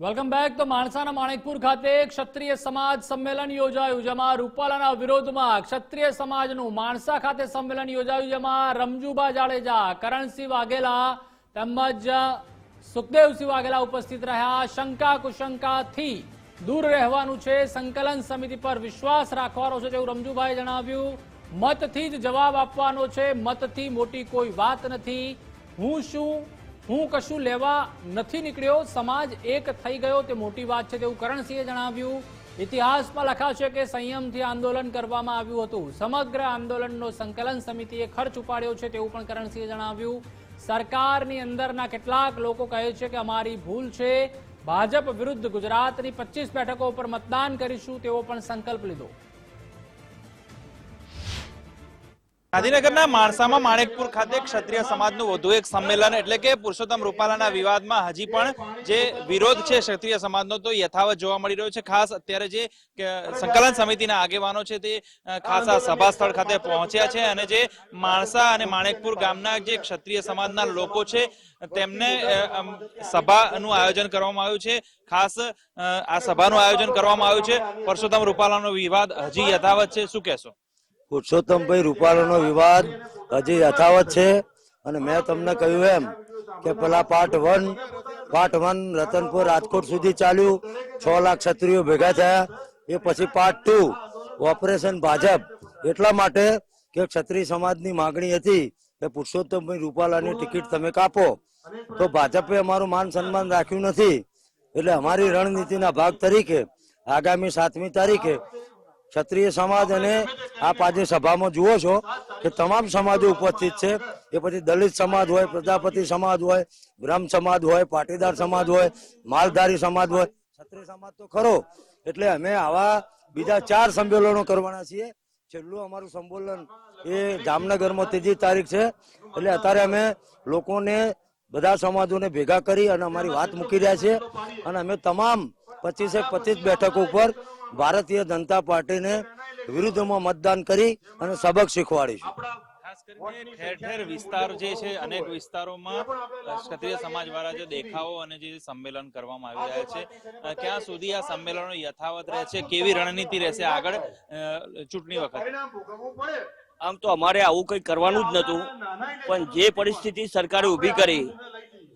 Welcome back તો માણસાના માણેકપુર ખાતે ક્ષત્રિય સમાજ સંમેલન યોજાયું, જેમાં રૂપાલાના વિરોધમાં ક્ષત્રિય સમાજનું માણસા ખાતે સંમેલન યોજાયું, જેમાં રમજુબા જાડેજા, કરણસિંહ વાઘેલા તેમજ સુખદેવસિંહ વાઘેલા ઉપસ્થિત રહ્યા. શંકા કુશંકાથી દૂર રહેવાનું છે. સંકલન સમિતિ પર વિશ્વાસ રાખવાનો છે તેવું રમજુભાઈ જણાવ્યું. મતથી જ જવાબ આપવાનો છે. મતથી મોટી કોઈ વાત નથી. હું શું હું કશું લેવા નથી નીકળ્યો, સમાજ એક થઈ ગયો, તે મોટી વાત છે તેવું કરણસિંહે જણાવ્યું. ઇતિહાસમાં લખાશે કે સંયમથી આંદોલન કરવામાં આવ્યું હતું. સમગ્ર આંદોલનનો સંકલન સમિતિએ ખર્ચ ઉપાડ્યો છે તેવું પણ કરણસિંહે જણાવ્યું. સરકારની અંદરના કેટલાક લોકો કહે છે કે અમારી ભૂલ છે. ભાજપ વિરુદ્ધ ગુજરાતની પચીસ બેઠકો ઉપર મતદાન કરીશું તેવો પણ સંકલ્પ લીધો. ગાંધીનગરના માણસામાં માણેકપુર ખાતે ક્ષત્રિય સમાજનું વધુ એક સંમેલન એટલે કે પુરુષોત્તમ રૂપાલાના વિવાદમાં હજી પણ જે વિરોધ છે ક્ષત્રિય સમાજનો તો યથાવત જોવા મળી રહ્યો છે. ખાસ અત્યારે જે સંકલન સમિતિના આગેવાનો છે તે ખાસ આ સભા સ્થળ ખાતે પહોંચ્યા છે અને જે માણસા અને માણેકપુર ગામના જે ક્ષત્રિય સમાજના લોકો છે, તેમને સભાનું આયોજન કરવામાં આવ્યું છે. ખાસ આ સભાનું આયોજન કરવામાં આવ્યું છે. પરસોત્તમ રૂપાલાનો વિવાદ હજી યથાવત છે. શું કહેશો? પુરુષોત્તમભાઈ રૂપાલાનો વિવાદ હજી યથાવત છે. અને મેં તમને કહ્યું એમ કે પેલા part one part one Ratanpur Rajkot સુધી ચાલ્યું. છ લાખ ક્ષત્રિયો ભેગા થયા. એ પછી પાર્ટ ટુ ઓપરેશન ભાજપ. એટલા માટે કે ક્ષત્રિય સમાજની માગણી હતી કે પુરુષોત્તમભાઈ રૂપાલાની ટિકિટ તમે કાપો. તો ભાજપે અમારું માન સન્માન રાખ્યું નથી. એટલે અમારી રણનીતિના ભાગ તરીકે, આગામી સાતમી તારીખે ક્ષત્રિય સમાજ અને આપ આજે સભામાં જુઓ છો કે તમામ સમાજો ઉપસ્થિત છે. એ પછી દલિત સમાજ હોય, પ્રજાપતિ સમાજ હોય, બ્રહ્મ સમાજ હોય, પાટીદાર સમાજ હોય, માલધારી સમાજ હોય. ક્ષત્રિય સમાજ તો ખરો, એટલે અમે આવા બીજા ચાર સંમેલનો કરવાના છીએ. છેલ્લું અમારું સંમેલન એ જામનગરમાં ત્રીજી તારીખ છે. એટલે અત્યારે અમે લોકોને, બધા સમાજોને ભેગા કરી અને અમારી વાત મૂકી રહ્યા છીએ. અને અમે તમામ પચીસેક પચીસ બેઠકો ઉપર ભારતીય જનતા પાર્ટીને વિરુદ્ધમાં મતદાન કરી અને સબક શીખવાડીશું. ઠેર ઠેર વિસ્તાર જે છે અનેક વિસ્તારોમાં ક્ષત્રિય સમાજ વાળા જે દેખાવો અને જે સંમેલન કરવામાં આવી રહ્યા છે ક્યાં સુધી આ સંમેલનો યથાવત રહે છે કેવી રણનીતિ રહેશે આગળ ચૂંટણી વખતે? આમ તો અમારે આવું કંઈ કરવાનું જ નતું પણ જે પરિસ્થિતિ સરકારે ઊભી કરી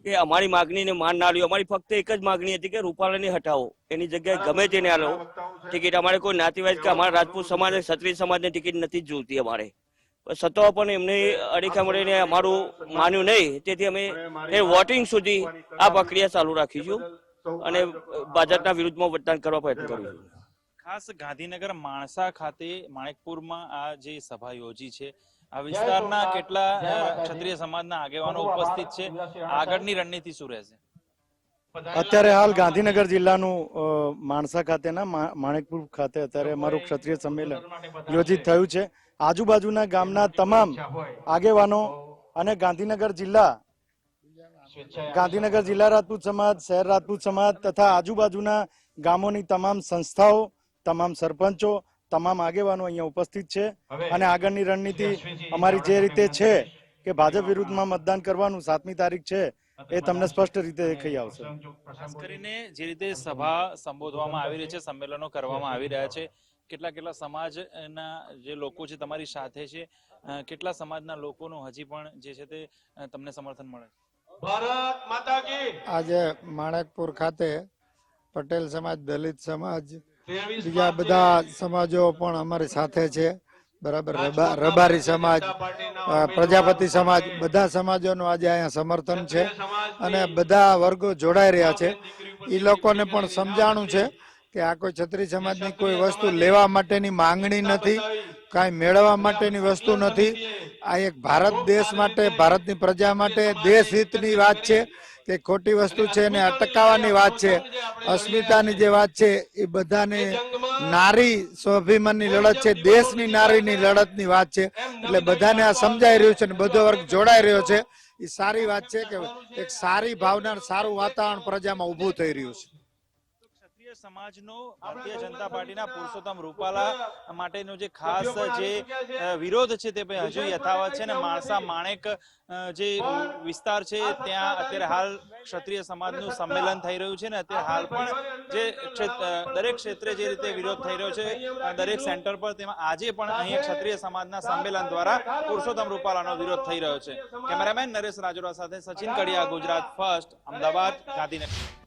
કે અમારી માગણીને માન ના લ્યો અમારી ફક્ત એક જ માગણી હતી કે રૂપાલાને હટાવો. એની જગ્યાએ ગમે તેને આલો ટિકિટ અમારે કોઈ જ્ઞાતિવાદ કે અમારા રાજપૂત સમાજ ક્ષત્રિય સમાજની ટિકિટ નથી જ જોઈતી અમારે. પણ પણ એમને અડીખા મળીને અમારું માન્યું નહીં. તેથી અમે એ વોટિંગ સુધી આ પ્રક્રિયા ચાલુ રાખીશું અને ભાજપના વિરુદ્ધમાં મતદાન કરવા પ્રયત્ન કરીશું. ખાસ ગાંધીનગર માણસા ખાતે માણેકપુરમાં આ જે સભા યોજી છે, આ વિસ્તારના કેટલા ક્ષત્રિય સમાજના આગેવાનો ઉપસ્થિત છે, આગળની રણનીતિ શું રહેશે? અત્યારે હાલ ગાંધીનગર જિલ્લાનું માણસા ખાતેના માણેકપુર ખાતે અત્યારે અમારું ક્ષત્રિય સંમેલન યોજિત થયું છે. આજુબાજુના ગામના તમામ આગેવાનો અને ગાંધીનગર જિલ્લા ગાંધીનગર જિલ્લા રાજપૂત સમાજ, શહેર રાજપૂત સમાજ તથા આજુબાજુના ગામોની તમામ સંસ્થાઓ, તમામ સરપંચો, તમામ આગેવાનો અહીંયા ઉપસ્થિત છે. અને આગળની રણનીતિ અમારી જે રીતે છે કે ભાજપ વિરુદ્ધમાં મતદાન કરવાનું સાતમી તારીખ છે એ તમને સ્પષ્ટ રીતે કહી આવશે. ખાસ કરીને જે રીતે સભા સંબોધવામાં આવી રહી છે સંમેલનો કરવામાં આવી રહ્યા છે કેટલા કેટલા સમાજના જે લોકો છે તમારી સાથે છે કેટલા સમાજના લોકોનો હજી પણ જે છે તે તમને સમર્થન મળે આજે માણેકપુર ખાતે પટેલ સમાજ દલિત સમાજ બીજા બધા સમાજો પણ અમારી સાથે છે. બરાબર રબા- રબારી સમાજ પ્રજાપતિ સમાજ બધા સમાજોનું આજે અહીંયા સમર્થન છે અને બધા વર્ગો જોડાઈ રહ્યા છે. એ લોકોને પણ સમજાણું છે. કે આ કોઈ છત્રી સમાજની કોઈ વસ્તુ લેવા માટેની માંગણી નથી કાંઈ મેળવવા માટેની વસ્તુ નથી. આ એક ભારત દેશ માટે ભારતની પ્રજા માટે દેશ હિતની વાત છે કે ખોટી વસ્તુ છે અને અટકાવવાની વાત છે. અસ્મિતાની જે વાત છે એ બધાને નારી સ્વાભિમાનની લડત છે, દેશની નારીની લડતની વાત છે. એટલે બધાને આ સમજાઈ રહ્યું છે અને બધો વર્ગ જોડાઈ રહ્યો છે. એ સારી વાત છે કે એક સારી ભાવના સારું વાતાવરણ પ્રજામાં ઉભું થઈ રહ્યું છે. ક્ષત્રિય સમાજનો ભારતીય જનતા પાર્ટીના પુરુષોત્તમ રૂપાલા માટેનો જે ખાસ જે વિરોધ છે તે ભાઈ હજુ યથાવત છે ને માણસા માણેક જે વિસ્તાર છે ત્યાં અત્યારે હાલ ક્ષત્રિય સમાજનું સંમેલન થઈ રહ્યું છે ને અત્યારે હાલ પણ જે દરેક ક્ષેત્રે જે રીતે વિરોધ થઈ રહ્યો છે દરેક સેન્ટર પર તેમાં આજે પણ અહીં ક્ષત્રિય સમાજના સંમેલન દ્વારા પુરુષોત્તમ રૂપાલાનો વિરોધ થઈ રહ્યો છે. કેમેરામેન નરેશ રાજોરા સાથે સચિન કડિયા ગુજરાત ફર્સ્ટ અમદાવાદ ગાંધીનગર.